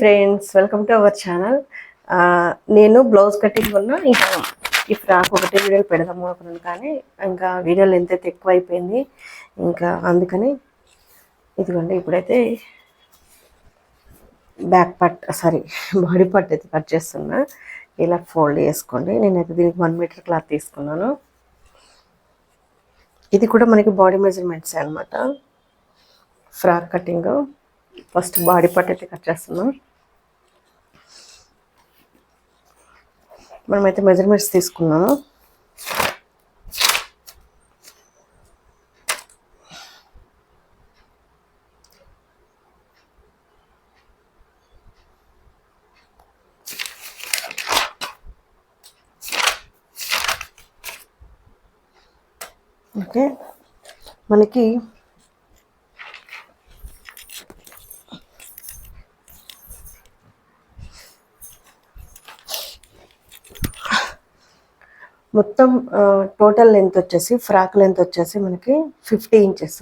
Friends welcome to our channel. నేను blouse cutting ఉన్న ఇంకా ఈ ఫ్రాక్ ఒకటే వీడియోలు పెడదాము అనుకున్నాను కానీ ఇంకా వీడియోలు ఎంతైతే ఎక్కువ అయిపోయింది ఇంకా అందుకని ఇదిగోండి ఇప్పుడైతే back part sorry body part అయితే కట్ చేస్తున్నా. ఇలా ఫోల్డ్ చేసుకోండి. నేనైతే దీనికి వన్ మీటర్ క్లాత్ తీసుకున్నాను. ఇది కూడా మనకి బాడీ మెజర్మెంట్స్ అనమాట frock cutting. First body part అయితే కట్ చేస్తున్నాం. మనమైతే మెజర్మెంట్స్ తీసుకున్నాము ఓకే. మనకి మొత్తం టోటల్ లెంత్ వచ్చేసి ఫ్రాక్ లెంత్ వచ్చేసి మనకి ఫిఫ్టీ ఇంచెస్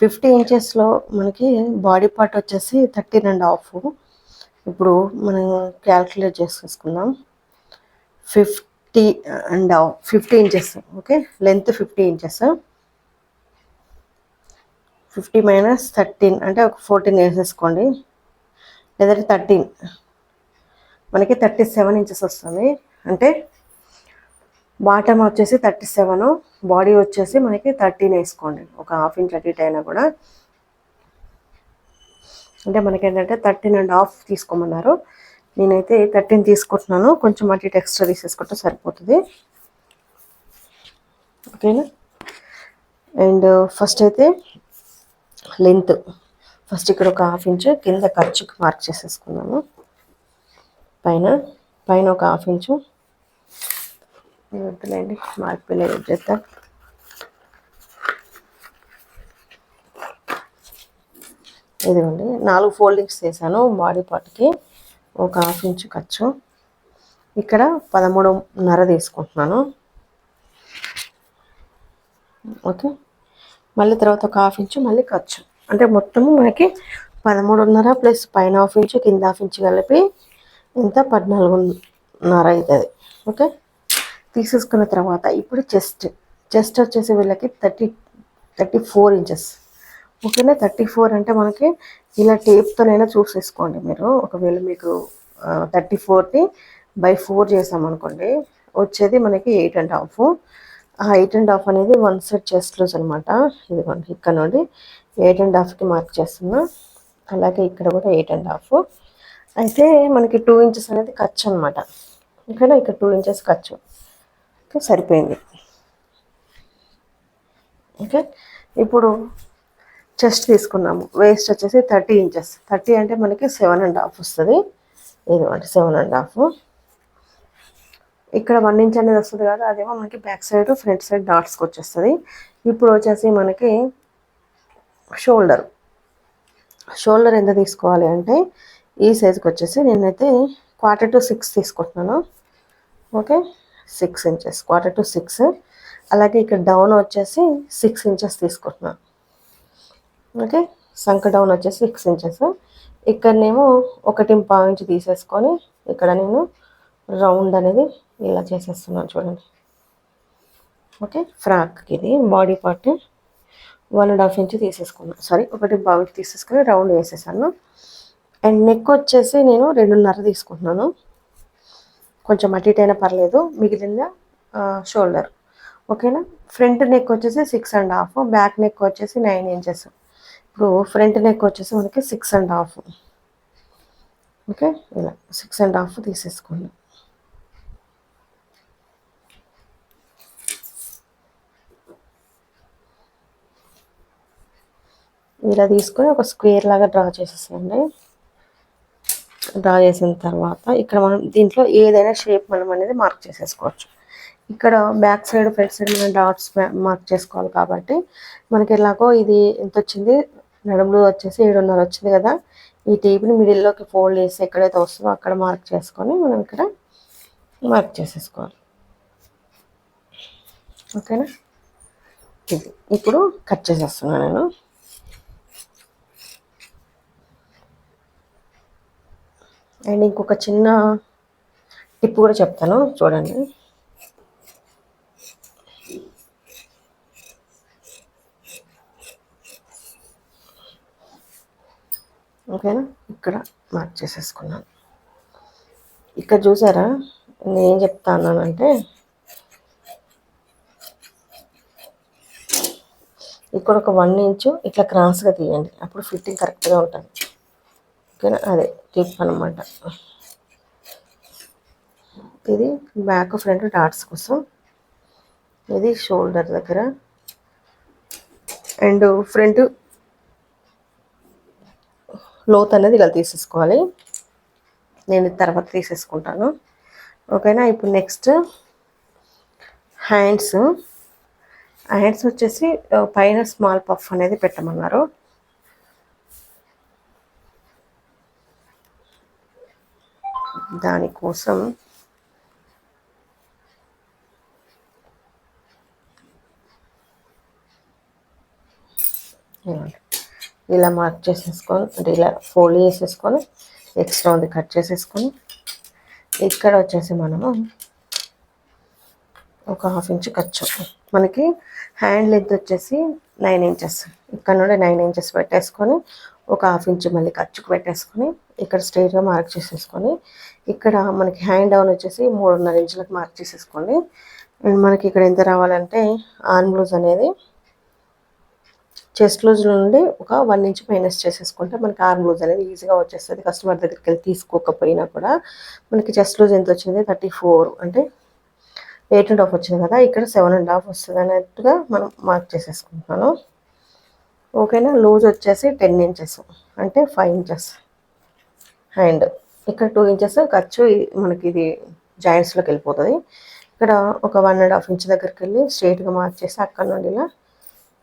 ఫిఫ్టీ ఇంచెస్లో మనకి బాడీ పార్ట్ వచ్చేసి థర్టీన్ అండ్ హాఫ్ ఇప్పుడు మనం క్యాల్కులేట్ చేసుకుందాం. Fifty and half fifty inches okay length fifty inches fifty minus thirteen అంటే ఒక ఫోర్టీన్ వేసేసుకోండి. లేదంటే థర్టీన్ మనకి థర్టీ సెవెన్ ఇంచెస్ వస్తుంది. అంటే బాటమ్ వచ్చేసి థర్టీ సెవెన్. బాడీ వచ్చేసి మనకి థర్టీన్ వేసుకోండి. ఒక హాఫ్ ఇంచ్ అటు ఇటు అయినా కూడా. అంటే మనకి ఏంటంటే థర్టీన్ అండ్ హాఫ్ తీసుకోమన్నారు. నేనైతే థర్టీన్ తీసుకుంటున్నాను. కొంచెం అటు ఇటు ఎక్స్ట్రా తీసేసుకుంటే సరిపోతుంది. ఓకేనా? అండ్ ఫస్ట్ అయితే లెంత్. ఫస్ట్ ఇక్కడ ఒక హాఫ్ ఇంచ్ కింద ఖర్చుకి మార్క్ చేసేసుకున్నాను. పైన పైన ఒక హాఫ్ ఇంచు. వద్దులేండి మార్పులేదు చేద్దాం. ఇదిగోండి నాలుగు ఫోల్డింగ్స్ చేశాను బాడీ పార్ట్కి ఒక హాఫ్ ఇంచు ఖర్చు. ఇక్కడ పదమూడున్నర తీసుకుంటున్నాను. ఓకే మళ్ళీ తర్వాత ఒక హాఫ్ ఇంచు మళ్ళీ ఖర్చు. అంటే మొత్తము మనకి పదమూడున్నర ప్లస్ పైన హాఫ్ ఇంచు కింద హాఫ్ ఇంచు కలిపి ఇంత పద్నాలుగున్నర అవుతుంది. ఓకే తీసేసుకున్న తర్వాత ఇప్పుడు చెస్ట్. చెస్ట్ వచ్చేసి వీళ్ళకి థర్టీ థర్టీ ఫోర్ ఇంచెస్. ఓకేనా? థర్టీ ఫోర్ అంటే మనకి ఇలా టేప్తోనైనా చూసేసుకోండి మీరు. ఒకవేళ మీకు థర్టీ ఫోర్ని బై ఫోర్ చేసామనుకోండి వచ్చేది మనకి ఎయిట్ అండ్ హాఫ్. ఆ ఎయిట్ అండ్ హాఫ్ అనేది వన్ సైడ్ చెస్ట్ లూజ్ అనమాట ఇదిగోండి ఇక్కడ నుండి ఎయిట్ అండ్ హాఫ్కి మార్క్ చేస్తున్నా. అలాగే ఇక్కడ కూడా ఎయిట్ అండ్ హాఫ్. అయితే మనకి టూ ఇంచెస్ అనేది ఖర్చు అనమాట ఓకేనా? ఇక్కడ టూ ఇంచెస్ ఖర్చు. సరిపోయింది. ఓకే? ఇప్పుడు చెస్ట్ తీసుకున్నాము. వేస్ట్ వచ్చేసి థర్టీ ఇంచెస్. థర్టీ అంటే మనకి సెవెన్ అండ్ హాఫ్ వస్తుంది. ఇదిగోండి సెవెన్ అండ్ హాఫ్. ఇక్కడ వన్ ఇంచ్ అనేది వస్తుంది కదా అదేమో మనకి బ్యాక్ సైడ్ ఫ్రంట్ సైడ్ డాట్స్కి వచ్చేస్తుంది. ఇప్పుడు వచ్చేసి మనకి షోల్డర్. షోల్డర్ ఎంత తీసుకోవాలి అంటే ఈ సైజుకి వచ్చేసి నేనైతే క్వార్టర్ టు సిక్స్ తీసుకుంటున్నాను. Okay? Six inches quarter to six అలాగే ఇక్కడ డౌన్ వచ్చేసి సిక్స్ ఇంచెస్ తీసుకుంటున్నాను ఓకే? సంక డౌన్ వచ్చేసి సిక్స్ ఇంచెస్ ఇక్కడనేమో ఒకటి పావు ఇంచు తీసేసుకొని ఇక్కడ నేను రౌండ్ అనేది ఇలా చేసేస్తున్నాను చూడండి. ఓకే? ఫ్రాక్కి ఇది body part one and half inch తీసేసుకున్నాను సారీ ఒకటి పావు ఇంచు తీసేసుకొని రౌండ్ వేసేసాను. అండ్ నెక్ వచ్చేసి నేను రెండున్నర తీసుకుంటున్నాను. కొంచెం అటు ఇటు అయినా పర్లేదు. మిగిలిన షోల్డర్ ఓకేనా? ఫ్రంట్ నెక్ వచ్చేసి six and half back neck వచ్చేసి నైన్ ఇంచెస్ ఇప్పుడు ఫ్రంట్ నెక్ వచ్చేసి మనకి సిక్స్ అండ్ హాఫ్ ఓకే? ఇలా సిక్స్ అండ్ హాఫ్ తీసేసుకోండి. ఇలా తీసుకొని ఒక స్క్వేర్ లాగా డ్రా చేసేసేయండి. డ్రా చేసిన తర్వాత ఇక్కడ మనం దీంట్లో ఏదైనా షేప్ మనం అనేది మార్క్ చేసేసుకోవచ్చు. ఇక్కడ బ్యాక్ సైడ్ ఫ్రంట్ సైడ్ మనం డాట్స్ మార్క్ చేసుకోవాలి కాబట్టి మనకి ఎలాగో ఇది ఎంత వచ్చింది? నడుములు వచ్చేసి ఏడున్నర వచ్చింది కదా. ఈ టేప్ని మిడిల్లోకి ఫోల్డ్ చేసి ఎక్కడైతే వస్తుందో అక్కడ మార్క్ చేసుకొని మనం ఇక్కడ మార్క్ చేసేసుకోవాలి. ఓకేనా ఇది. ఇప్పుడు కట్ చేసేస్తున్నాను నేను. అండ్ ఇంకొక చిన్న టిప్ కూడా చెప్తాను చూడండి. ఓకేనా? ఇక్కడ మార్క్ చేసేసుకున్నాను. ఇక్కడ చూసారా? నేను చెప్తాను అంటే ఇక్కడ ఒక వన్ ఇంచు ఇట్లా క్రాస్గా తీయండి. అప్పుడు ఫిట్టింగ్ కరెక్ట్గా ఉంటుంది. ఓకేనా అదే టిప్ అనమాట ఇది బ్యాక్ ఫ్రంట్ డాట్స్ కోసం. ఇది షోల్డర్ దగ్గర. అండ్ ఫ్రంట్ లోత్ అనేది ఇలా తీసేసుకోవాలి. నేను తర్వాత తీసేసుకుంటాను. ఓకేనా? ఇప్పుడు నెక్స్ట్ హ్యాండ్స్ హ్యాండ్స్ వచ్చేసి పైన స్మాల్ పఫ్ అనేది పెట్టమన్నారు. దానికోసం ఇలా మార్క్ చేసేసుకొని అంటే ఇలా ఫోల్డ్ చేసేసుకొని ఎక్స్ట్రా ఉంది కట్ చేసేసుకొని ఇక్కడ వచ్చేసి మనము ఒక హాఫ్ ఇంచ్ ఖర్చు మనకి హ్యాండ్ లెంత్ వచ్చేసి నైన్ ఇంచెస్. ఇక్కడ నుండి నైన్ ఇంచెస్ పెట్టేసుకొని ఒక హాఫ్ ఇంచ్ మళ్ళీ ఖర్చుకు పెట్టేసుకొని ఇక్కడ స్ట్రైట్గా మార్క్ చేసేసుకొని ఇక్కడ మనకి హ్యాండ్ డౌన్ వచ్చేసి మూడున్నర ఇంచులకు మార్క్ చేసేసుకోండి. అండ్ మనకి ఇక్కడ ఎంత రావాలంటే ఆన్ బ్లూజ్ అనేది చెస్ట్ లూజ్ నుండి ఒక వన్ ఇంచ్ మైనస్ చేసేసుకుంటే మనకి ఆర్మ్ లూజ్ అనేది ఈజీగా వచ్చేస్తుంది. కస్టమర్ దగ్గరికి వెళ్ళి తీసుకోకపోయినా కూడా మనకి చెస్ట్ లూజ్ ఎంత వచ్చింది? థర్టీ ఫోర్ అంటే ఎయిట్ అండ్ హాఫ్ వచ్చింది కదా ఇక్కడ సెవెన్ అండ్ హాఫ్ వస్తుంది అన్నట్టుగా మనం మార్క్ చేసేసుకుంటున్నాను. ఓకేనా? లూజ్ వచ్చేసి టెన్ ఇంచెస్. అంటే ఫైవ్ ఇంచెస్. అండ్ ఇక్కడ టూ ఇంచెస్ ఖర్చు మనకి ఇది జాయింట్స్లోకి వెళ్ళిపోతుంది. ఇక్కడ ఒక వన్ అండ్ హాఫ్ ఇంచ్ దగ్గరికి వెళ్ళి స్ట్రైట్గా మార్క్ చేసి అక్కడ నుండి ఇలా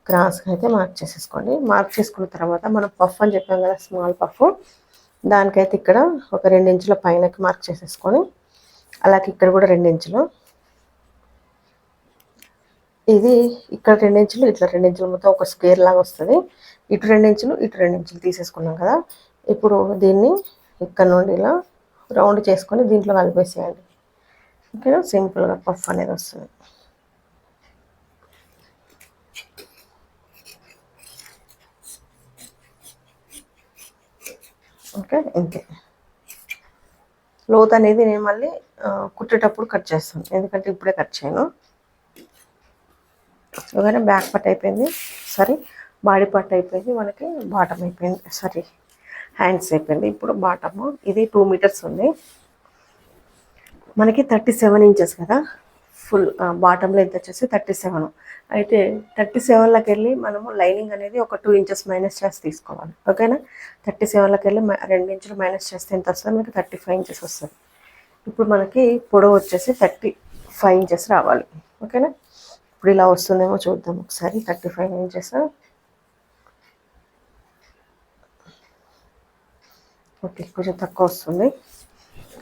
క్రాస్గా అయితే మార్క్ చేసేసుకోండి. మార్క్ చేసుకున్న తర్వాత మనం పఫ్ అని చెప్పాం కదా స్మాల్ పఫ్. దానికైతే ఇక్కడ ఒక రెండు ఇంచుల పైనకి మార్క్ చేసేసుకొని అలాగే ఇక్కడ కూడా రెండు ఇంచులు. ఇది ఇక్కడ రెండు ఇంచులు ఇట్లా రెండు ఇంచులు మొత్తం ఒక స్క్వేర్ లాగా వస్తుంది. ఇటు రెండు ఇంచులు ఇటు రెండు ఇంచులు తీసేసుకున్నాం కదా. ఇప్పుడు దీన్ని ఇక్కడ నుండి ఇలా రౌండ్ చేసుకొని దీంట్లో కలిపేసేయండి. ఓకేనా? సింపుల్గా పఫ్ అనేది వస్తుంది. ఓకే? ఇంతే. లోత్ అనేది నేను మళ్ళీ కుట్టేటప్పుడు కట్ చేస్తాను. ఎందుకంటే ఇప్పుడే కట్ చేయను. ఓకేనా? బ్యాక్ పట్ అయిపోయింది. సారీ బాడీ పట్ అయిపోయింది. మనకి బాటమ్ అయిపోయింది. సారీ హ్యాండ్స్ అయిపోయింది. ఇప్పుడు బాటమ్. ఇది టూ మీటర్స్ ఉంది. మనకి థర్టీ సెవెన్ ఇంచెస్ కదా ఫుల్ బాటమ్ లెంత్ వచ్చేసి థర్టీ సెవెన్ అయితే థర్టీ సెవెన్లోకి వెళ్ళి మనము లైనింగ్ అనేది ఒక టూ ఇంచెస్ మైనస్ చేసి తీసుకోవాలి. ఓకేనా? థర్టీ సెవెన్లోకి వెళ్ళి రెండు ఇంచులు మైనస్ చేస్తే ఎంత వస్తుంది? మనకి థర్టీ ఫైవ్ ఇంచెస్ వస్తుంది. ఇప్పుడు మనకి పొడవు వచ్చేసి థర్టీ ఫైవ్ ఇంచెస్ రావాలి. ఓకేనా? ఇప్పుడు ఇలా వస్తుందేమో చూద్దాం. ఒకసారి థర్టీ ఫైవ్ ఇంచెస్ ఓకే కొంచెం తక్కువ వస్తుంది.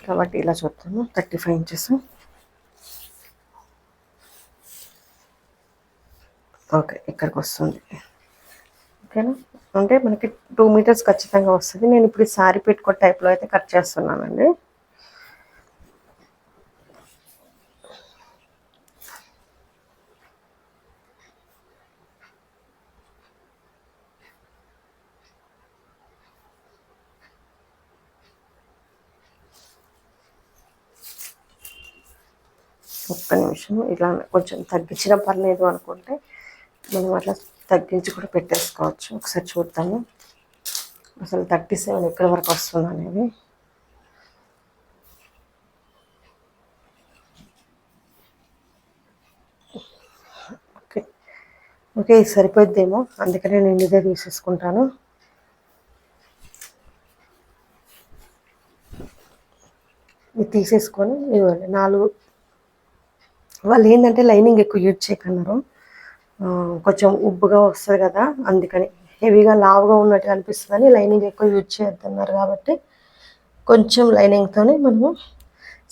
కాబట్టి ఇలా చూద్దాము. థర్టీ ఫైవ్ ఇంచెస్ ఓకే ఇక్కడికి వస్తుంది. ఓకేనా? అంటే మనకి టూ మీటర్స్ ఖచ్చితంగా వస్తుంది. నేను ఇప్పుడు సారీ పెట్టుకో టైప్లో అయితే కట్ చేస్తున్నానండి. ఒక్క నిమిషం ఇలా కొంచెం తగ్గించిన పర్లేదు అనుకుంటే మనం అట్లా తగ్గించి కూడా పెట్టేసుకోవచ్చు. ఒకసారి చూద్దాము. అసలు థర్టీ సెవెన్ ఎక్కడి వరకు వస్తుంది అనేది. ఓకే. ఓకే ఇది సరిపోద్దేమో అందుకనే నేను ఇదే తీసేసుకుంటాను. ఇది తీసేసుకొని ఇవ్వండి. నాలుగు వాళ్ళు ఏంటంటే లైనింగ్ ఎక్కువ యూజ్ చేయకన్నారు. కొంచెం ఉబ్బుగా వస్తుంది కదా అందుకని. హెవీగా లావుగా ఉన్నట్టు అనిపిస్తుందని లైనింగ్ ఎక్కువ యూజ్ చేయొద్దన్నారు కాబట్టి కొంచెం లైనింగ్తోనే మనము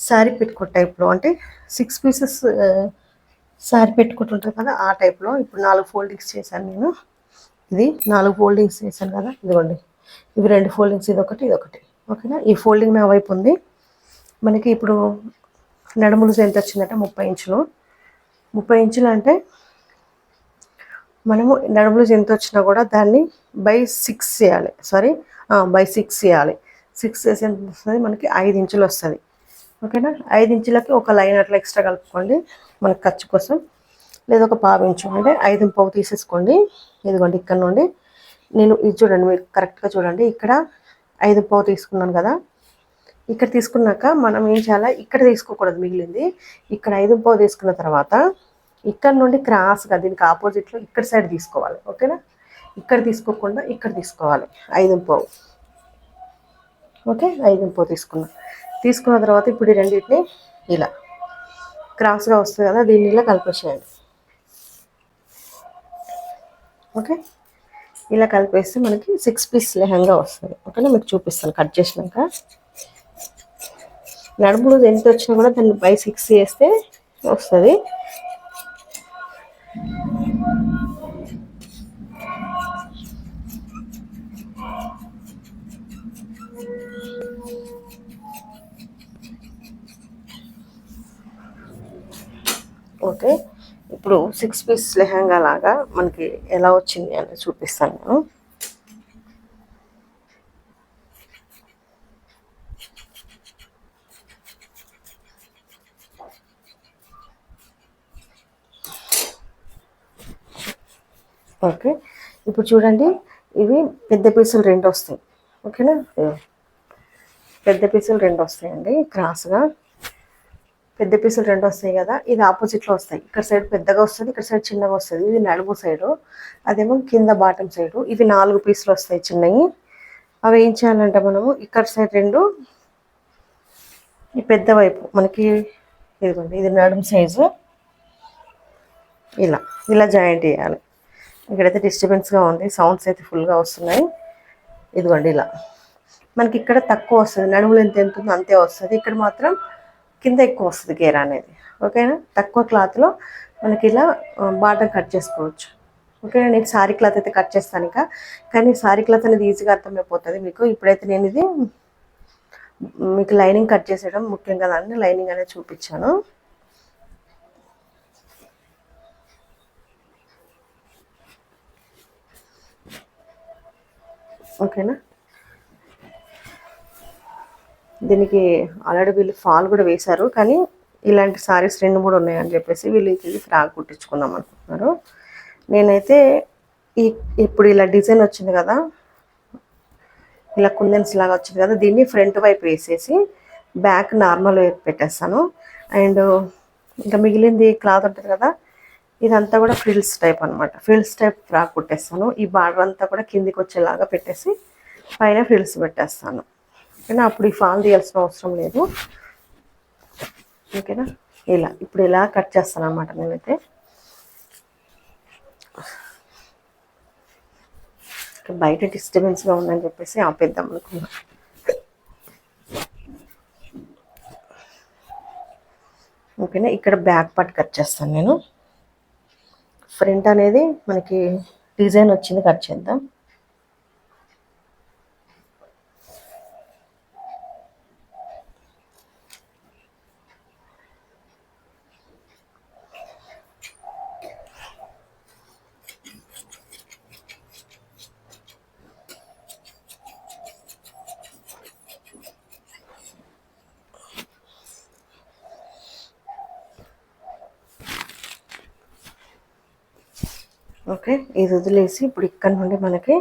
శారీ పెట్టుకో టైప్లో అంటే సిక్స్ పీసెస్ శారీ పెట్టుకుంటుంటారు కదా ఆ టైప్లో. ఇప్పుడు నాలుగు ఫోల్డింగ్స్ చేశాను నేను. ఇది నాలుగు ఫోల్డింగ్స్ చేశాను కదా ఇదిగోండి. ఇవి రెండు ఫోల్డింగ్స్ ఇది ఒకటి ఇది ఒకటి ఓకేనా? ఈ ఫోల్డింగ్ నా వైపు ఉంది. మనకి ఇప్పుడు నడుములు ఎంత వచ్చిందంటే ముప్పై ఇంచులు. ముప్పై ఇంచులు అంటే మనము నడుములు ఎంత వచ్చినా కూడా దాన్ని బై సిక్స్ చేయాలి. సారీ బై సిక్స్ చేయాలి. సిక్స్ చేసి ఎంత వస్తుంది? మనకి ఐదు ఇంచులు వస్తుంది. ఓకేనా? ఐదు ఇంచులకి ఒక లైన్ అట్లా ఎక్స్ట్రా కలుపుకోండి మనకు ఖర్చు కోసం. లేదా ఒక పావు ఇంచు అంటే ఐదు పావు తీసేసుకోండి. ఇదిగోండి ఇక్కడ నుండి. నేను ఇది చూడండి మీరు కరెక్ట్గా చూడండి. ఇక్కడ ఐదు పావు తీసుకున్నాను కదా. ఇక్కడ తీసుకున్నాక మనం ఏం చేయాలి? ఇక్కడ తీసుకోకూడదు మిగిలింది. ఇక్కడ ఐదు పావు తీసుకున్న తర్వాత ఇక్కడ నుండి క్రాస్గా దీనికి ఆపోజిట్లో ఇక్కడ సైడ్ తీసుకోవాలి. ఓకేనా? ఇక్కడ తీసుకోకుండా ఇక్కడ తీసుకోవాలి. ఐదు పావు. ఓకే? ఐదు పావు తీసుకున్నాం. తీసుకున్న తర్వాత ఇప్పుడు ఈ రెండింటిని ఇలా క్రాస్గా వస్తుంది కదా దీన్ని ఇలా కలిపేసేయండి ఓకే? ఇలా కలిపేస్తే మనకి సిక్స్ పీస్ లెహంగా వస్తుంది. ఓకేనా? మీకు చూపిస్తాను. కట్ చేసినాక. నడుములు ఎంత వచ్చినా కూడా దాన్ని బై సిక్స్ చేస్తే వస్తుంది. ఓకే. ఇప్పుడు సిక్స్ పీస్ లెహంగా లాగా మనకి ఎలా వచ్చింది అని చూపిస్తాను నేను. ఓకే ఇప్పుడు చూడండి ఇవి పెద్ద పీసులు రెండు వస్తాయి. ఓకేనా? పెద్ద పీసులు రెండు వస్తాయండి క్రాస్గా. పెద్ద పీసులు రెండు వస్తాయి కదా ఇది ఆపోజిట్లో వస్తాయి. ఇక్కడ సైడ్ పెద్దగా వస్తుంది ఇక్కడ సైడ్ చిన్నగా వస్తుంది. ఇది నడుము సైడు అదేమో కింద బాటం సైడు. ఇవి నాలుగు పీసులు వస్తాయి చిన్నవి అవి ఏం చేయాలంటే మనము ఇక్కడ సైడ్ రెండు ఈ పెద్ద వైపు మనకి ఇదిగోండి ఇది నడుము సైజు. ఇలా ఇలా జాయింట్ చేయాలి. ఇక్కడైతే డిస్టర్బెన్స్గా ఉంది సౌండ్స్ అయితే ఫుల్గా వస్తున్నాయి. ఇదిగోండి ఇలా. మనకి ఇక్కడ తక్కువ వస్తుంది నడుములు ఎంత ఎంత ఉందో అంతే వస్తుంది. ఇక్కడ మాత్రం కింద ఎక్కువ వస్తుంది గేర్ అనేది. ఓకేనా తక్కువ క్లాత్లో మనకి ఇలా బాటం కట్ చేసుకోవచ్చు. ఓకేనా నేను సారీ క్లాత్ అయితే కట్ చేస్తాను ఇంకా. కానీ సారీ క్లాత్ అనేది ఈజీగా అర్థమైపోతుంది మీకు. ఇప్పుడైతే నేను ఇది మీకు లైనింగ్ కట్ చేసేయడం ముఖ్యం కదా అని లైనింగ్ అనేది చూపించాను. ఓకేనా? దీనికి ఆల్రెడీ వీళ్ళు ఫాల్ కూడా వేశారు కానీ ఇలాంటి సారీస్ రెండు మూడు ఉన్నాయని చెప్పేసి వీళ్ళు ఇది ఫ్రాక్ కుట్టించుకుందాం అనుకుంటున్నారు. నేనైతే ఈ ఇప్పుడు ఇలా డిజైన్ వచ్చింది కదా ఇలా కుందన్స్ లాగా వచ్చింది కదా దీన్ని ఫ్రంట్ వైపు వేసేసి బ్యాక్ నార్మల్ వైపు పెట్టేస్తాను. అండ్ ఇంకా మిగిలింది క్లాత్ ఉంటుంది కదా ఇదంతా కూడా ఫ్రిల్స్ టైప్ అనమాట ఫ్రిల్స్ టైప్ ఫ్రాక్ కుట్టేస్తాను. ఈ బార్డర్ అంతా కూడా కిందికి వచ్చేలాగా పెట్టేసి పైన ఫ్రిల్స్ పెట్టేస్తాను. ఓకేనా? అప్పుడు ఈ ఫాల్ తీయాల్సిన అవసరం లేదు. ఓకేనా? ఇలా ఇప్పుడు ఇలా కట్ చేస్తాను అనమాట నేనైతే. బయట డిస్టర్బెన్స్గా ఉందని చెప్పేసి ఆపేద్దాం అనుకున్నా. ఓకేనా? ఇక్కడ బ్యాక్ పార్ట్ కట్ చేస్తాను నేను. ఫ్రంట్ అనేది మనకి డిజైన్ వచ్చింది కట్ చేద్దాం. ఓకే ఇది వదిలేసి ఇప్పుడు ఇక్కడ నుండి మనకి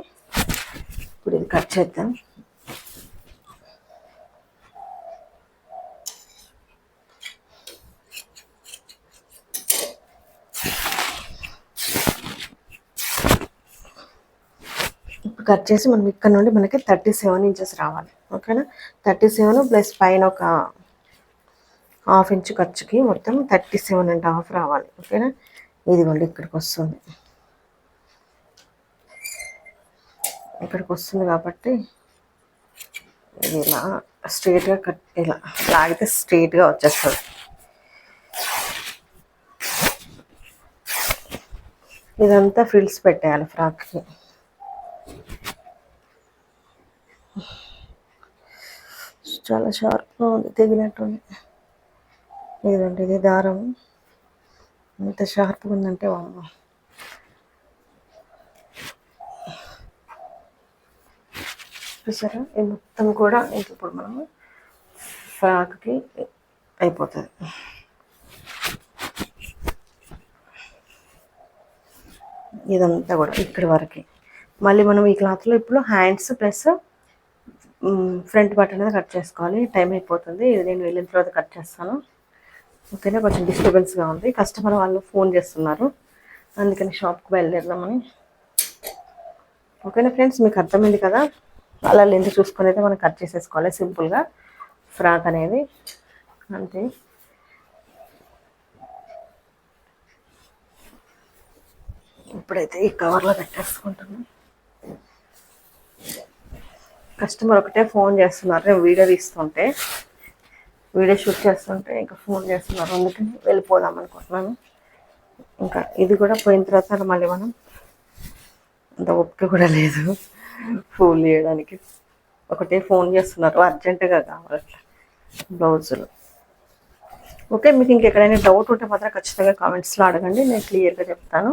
ఇప్పుడు ఇది కట్ చేద్దాం. ఇప్పుడు కట్ చేసి మనం ఇక్కడ నుండి మనకి థర్టీ సెవెన్ ఇంచెస్ రావాలి. ఓకేనా? థర్టీ సెవెన్ ప్లస్ పైన ఒక హాఫ్ ఇంచ్ ఖర్చుకి మొత్తం థర్టీ సెవెన్ అండ్ హాఫ్ రావాలి. ఓకేనా? ఇదిగోండి ఇక్కడికి వస్తుంది. ఇక్కడికి వస్తుంది కాబట్టి ఇది ఇలా స్ట్రేట్గా కట్ ఇలా లాగితే స్ట్రేట్గా వచ్చేస్తుంది. ఇదంతా ఫ్రిల్స్ పెట్టేయాలి ఫ్రాక్కి. చాలా షార్ప్గా ఉంది తెగినట్టుంది. ఇదండి ఇది దారం. ఎంత షార్ప్గా ఉందంటే వాళ్ళు చూసారా? ఇది మొత్తం కూడా ఇప్పుడు మనము ఫ్రాక్కి అయిపోతుంది. ఇదంతా కూడా ఇక్కడి వరకు. మళ్ళీ మనం ఈ క్లాత్లో ఇప్పుడు హ్యాండ్స్ ప్లస్ ఫ్రంట్ బటన్ అనేది కట్ చేసుకోవాలి. టైం అయిపోతుంది. ఇది నేను వెళ్ళిన తర్వాత కట్ చేస్తాను. ఓకేనా? కొంచెం డిస్టర్బెన్స్గా ఉంది. కస్టమర్ వాళ్ళు ఫోన్ చేస్తున్నారు. అందుకని షాప్కి బయలుదేరదామని. ఓకేనా ఫ్రెండ్స్? మీకు అర్థమైంది కదా? అలా లెంత్ చూసుకొని అయితే మనం కట్ చేసేసుకోవాలి. సింపుల్గా ఫ్రాక్ అనేది. అంతే. ఇప్పుడైతే ఈ కవర్లో పెట్టేసుకుంటున్నాం. కస్టమర్ ఒకటే ఫోన్ చేస్తున్నారు. నేను వీడియో తీస్తుంటే వీడియో షూట్ చేస్తుంటే ఇంకా ఫోన్ చేస్తున్నారు. అందుకని వెళ్ళిపోదాం అనుకుంటున్నాను. ఇంకా ఇది కూడా పోయిన తర్వాత మళ్ళీ మనం అంత ఓపిక కూడా లేదు. ఫోన్ చేయడానికి. ఒకటే ఫోన్ చేస్తున్నారు. అర్జెంటుగా కావాలి బ్లౌజులు. ఓకే మీకు ఇంకెక్కడైనా డౌట్ ఉంటే మాత్రం ఖచ్చితంగా కామెంట్స్లో అడగండి. నేను క్లియర్గా చెప్తాను.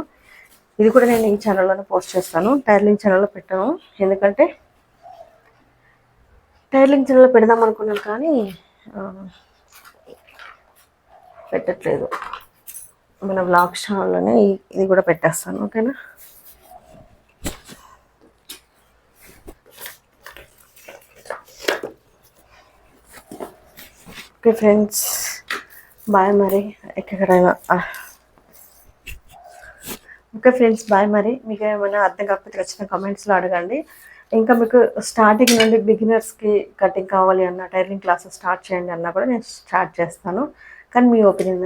ఇది కూడా నేను ఈ ఛానల్లోనే పోస్ట్ చేస్తాను. టైర్లింగ్ ఛానల్లో పెట్టాను. ఎందుకంటే టైర్లింగ్ ఛానల్లో పెడదాం అనుకున్నాను కానీ పెట్టట్లేదు. మన బ్లాగ్ ఛానల్లోనే ఇది కూడా పెట్టేస్తాను. ఓకేనా? Okay friends. బాయ్ మరి. ఎక్కడైనా ఓకే ఫ్రెండ్స్ బాయ్ మరి. మీకు ఏమైనా అర్థం కాకపోతే వచ్చిన కామెంట్స్లో అడగండి. ఇంకా మీకు స్టార్టింగ్ నుండి బిగినర్స్కి కటింగ్ కావాలి అన్న టైలరింగ్ క్లాసెస్ స్టార్ట్ చేయండి అన్నా కూడా నేను స్టార్ట్ చేస్తాను. కానీ మీ ఒపీనియన్